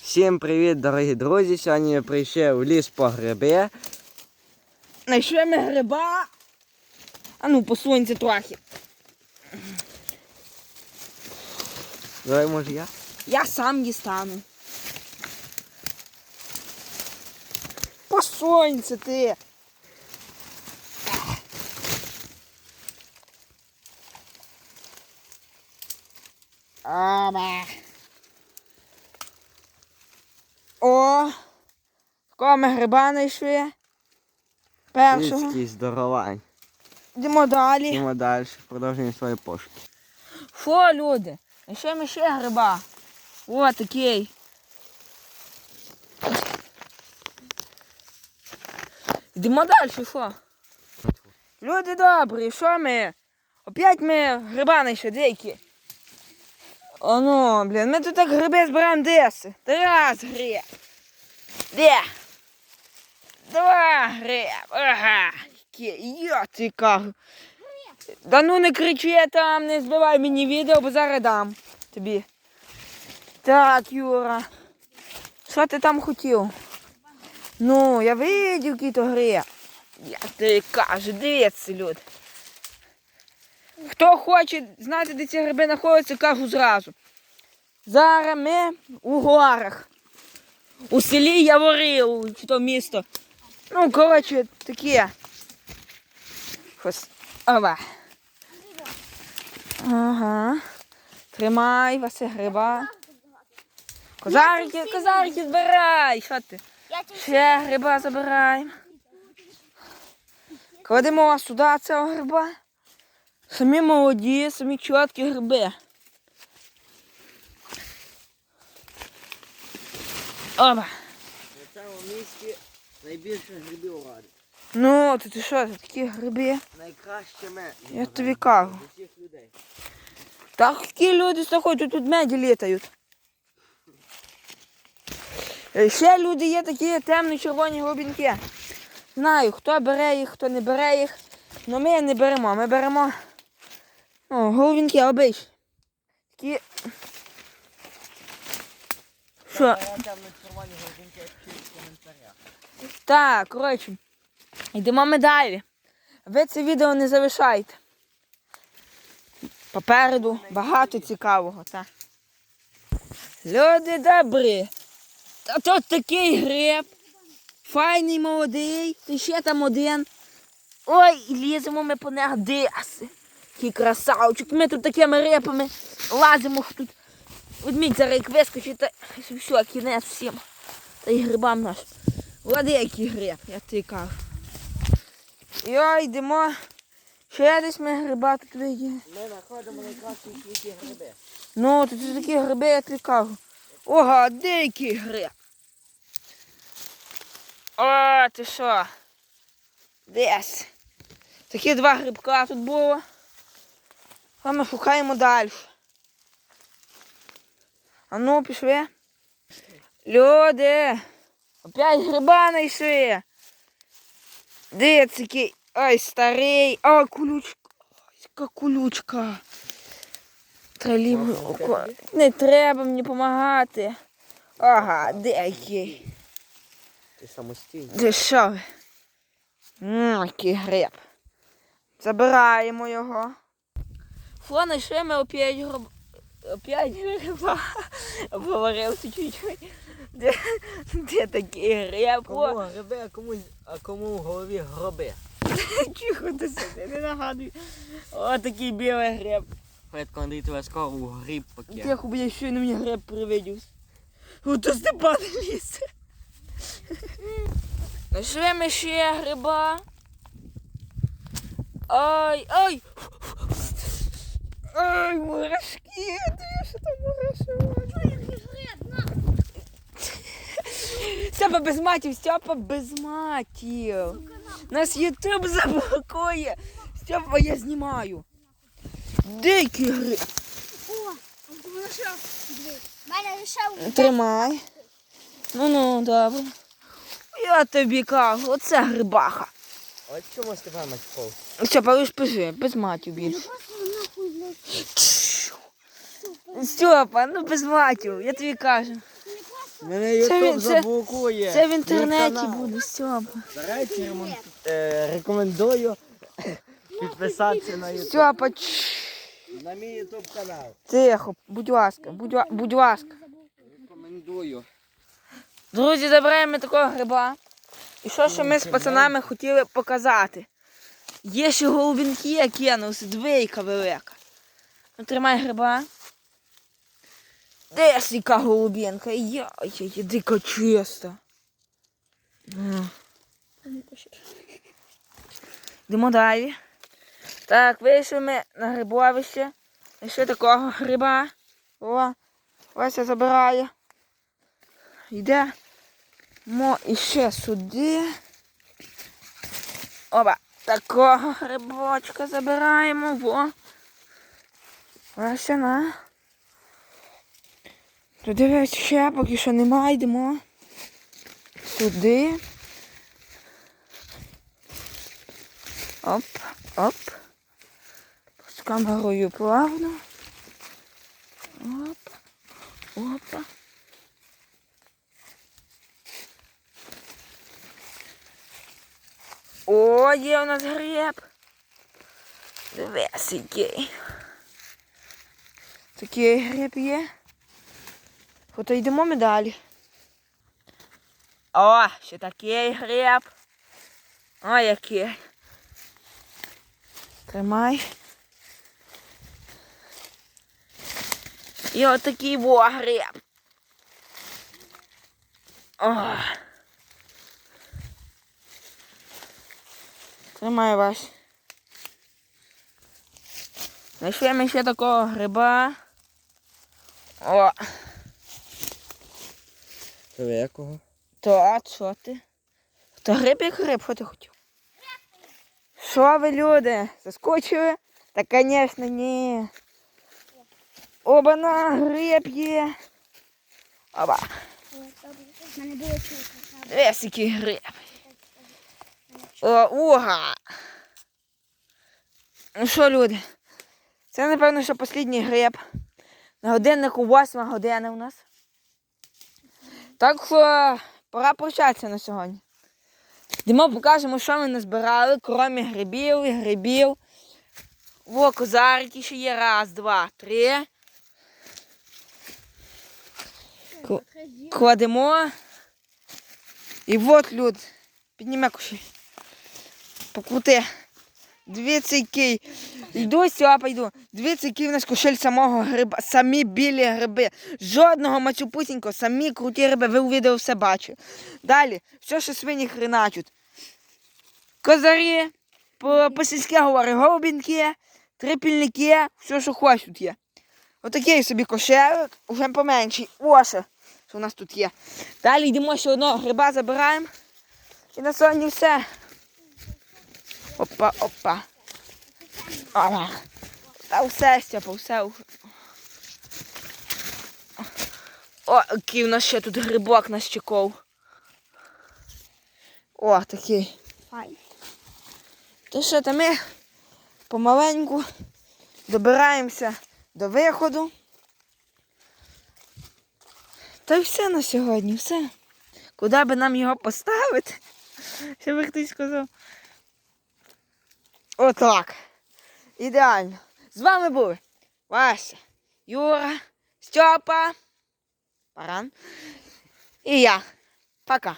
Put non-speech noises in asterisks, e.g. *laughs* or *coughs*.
Всім привіт, дорогі друзі! Сьогодні я прийшов в ліс по гриби. Знайшли ми гриба. А ну, посунься трохи. Давай, може я? Я сам дістану. Посунься ти. Оба. О, кого ми гриба знайшли? Першого. Людський здоровань. Йдемо далі. Йдемо далі, продовжуємо свої пошуки. Що, люди? Ще ми ще гриба. О, такий. Йдемо далі, що? Люди добрі, що ми? Опять ми гриба знайшли деякі. Ну, блін, ми тут так гриби збираємо деси. Раз гриб. Де? Два. Ага. Я ти. Да ну не кричи там, не збивай мені відео, бо зараз дам тобі. Так, Юра. Що ти там хотів? Ну, я видів який то гри. Я тобі кажу, дивіться, люди. Хто хоче знати, де ці гриби знаходяться, кажу зразу. Зараз ми у горах. У селі Яворил, чи то місто. Ну, коротше, таке. Хос. Ова. Ага. Тримай, Васи гриба. Козарики, козарики збирай. Що ти? Ще гриба забираємо. Кладемо сюди цього гриба. Самі молоді, самі чіткі гриби. Оба. На цьому місці найбільше грибів ради. Ну, то ти що, це такі гриби? Найкращими Я тобі кажу. усіх людей. Так які люди заходять, тут меді літають. Е, Ще люди є такі темні червоні глибінки. Знаю, хто бере їх, хто не бере їх. Але ми не беремо. Ми беремо о, головінки обичні. Такі. Що? червоні голубинки пишіть в коментарях. Так, коротше. Йдемо ми далі. Ви це відео не залишайте. Попереду багато цікавого, так. Люди добрі. Та тут такий гриб. Файний молодий. Ти ще там один. Ой, ліземо ми по них. Який красавчик. Ми тут такими репами лазимо тут. Ведмідь зараз як вискочить, та все, кінець всім. Та й грибам наш. Який гриб, я тобі кажу. Йо, йдемо. Ще десь ми гриба тут виділи. Ми знаходимо найкращі світі гриби. Ну, тут такі гриби, я тобі кажу. Ого, деякий гриб. О, ти що? Десь. Такі два грибка тут було. А ми шукаємо далі. А ну, пішли. Люди. Опять гриба знайшли. Де такий? Ой, старий. Ой, кулючка. Ой, яка кулючка. Тралів. Не треба мені допомагати. Ага, де який? Ти самостійний. Де що? Ммм, який гриб. Забираємо його. Фо, знайшли ми опять гриб. Опять гриба. *laughs* Говорив чуть-чуть. Де, де такий гриб? Кому гриби, а кому, а кому в голові гроби? *laughs* Тихо ти сиди, не нагадуй. О, такий білий гриб. Фредко Андрій тебе скоро у гриб пакет. Тихо, бо я щойно мені гриб привидівся. Ото Степан ліс. *laughs* Знайшли ми ще гриба. Ай, ай! Ай, мурашки, ти що там мурашки? Степа без матів, Степа без матів. Нас Ютуб заблокує. Степа, я знімаю. О, мене лишав. Тримай. Ну ну, добре. Я тобі кажу, оце грибаха. От чому Степан Матьков? Степа, ж пиши, без матів більше. Степа, ну без матів, я тобі кажу. Мене ютуб заблокує. Це в інтернеті буде, Стьопа. До речі, рекомендую *coughs* підписатися на ютуб. Стьопа, чш, На мій ютуб канал. тихо, будь ласка, будь, ла- будь ласка. Рекомендую. Друзі, забираємо такого гриба. І що ще ми з пацанами хотіли показати? Є ще голубінки, я кинувся, двійка велика. Ну, тримай гриба. Де ж яка голубінка? Яй, яй, дика чиста. Йдемо далі. Так, вийшли ми на грибовище. І ще такого гриба. О, Вася забирає. Йде. Мо іще сюди. Оба. Такого грибочка забираємо. Во. Вася на. Тут дивись ще, поки що немає, йдемо. Сюди. Оп, оп. З камерою плавно. Оп. Опа. О, є у нас гриб. Дивись, який. Такий гриб є. Ото йдемо ми далі. О, ще такий гриб. О, який. Тримай. І отакий во гриб. О. Тримай Вась. Знайшли ми ще такого гриба. О, Великого. то а що ти? То гриб як гриб, що ти хотів? Що ви, люди? Заскочили? Та, звісно, ні. Оба-на, гриб є. Оба. Дивись, який гриб. О. Ну що, люди? Це, напевно, що останній гриб. На годиннику 8 година у нас. Так що пора прощатися на сьогодні. Йдемо покажемо, що ми назбирали, крім грибів і грибів. О, козарики ще є. Раз, два, три. Кладемо. І от, люд, підніме кушай. Покрути. Дивіться, який. Йду, Степа, йду. Дивіться, який в нас кошель самого гриба. Самі білі гриби. Жодного мацюпусінького, самі круті гриби. Ви у відео все бачили. Далі, все, що свині хреначуть. Козарі, по, сільське говорить, голубінки, трипільники, все, що хочеш тут є. Отакий собі кошелик, вже поменший. Оше, що у нас тут є. Далі йдемо ще одного гриба забираємо. І на сьогодні все. Опа, опа. Ага. Та все, Степа, все. О, який у нас ще тут грибок на щеков. О, такий. Файн. То що, то ми помаленьку добираємося до виходу. Та й все на сьогодні, все. Куди би нам його поставити? Щоб хтось сказав. Отак. Ідеально. З вами були Вася, Юра, Стьопа, Паран і я. Пока.